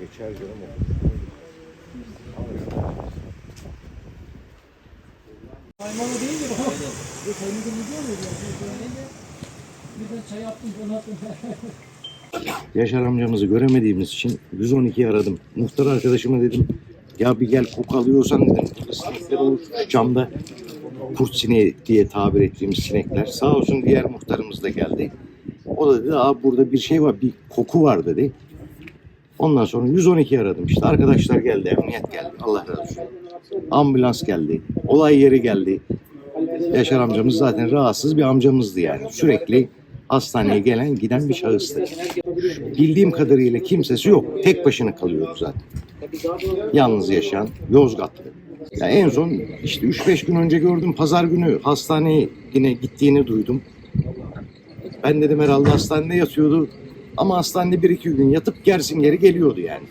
Geçer canım Kaymalı değil mi? Bu kaymalı diyor muydu? Bir de çay yaptım, donattım. Yaşar amcamızı göremediğimiz için 112'yi aradım. Muhtar arkadaşıma dedim ya bir gel koku alıyorsan dedim. Burada sinekler olur şu camda. Kurt sineği diye tabir ettiğimiz sinekler. Sağ olsun diğer muhtarımız da geldi. O da dedi abi burada bir şey var bir koku var dedi. Ondan sonra 112 aradım işte arkadaşlar geldi emniyet geldi Allah razı olsun. Ambulans geldi. Olay yeri geldi. Yaşar amcamız zaten rahatsız bir amcamızdı yani. Sürekli hastaneye gelen giden bir şahıstı. Bildiğim kadarıyla kimsesi yok. Tek başına kalıyordu zaten. Yalnız yaşayan Yozgatlı. Ya en son işte 3-5 gün önce gördüm pazar günü hastaneye yine gittiğini duydum. Ben dedim herhalde hastanede yatıyordu. Ama hastanede bir iki gün yatıp gersin geri geliyordu yani.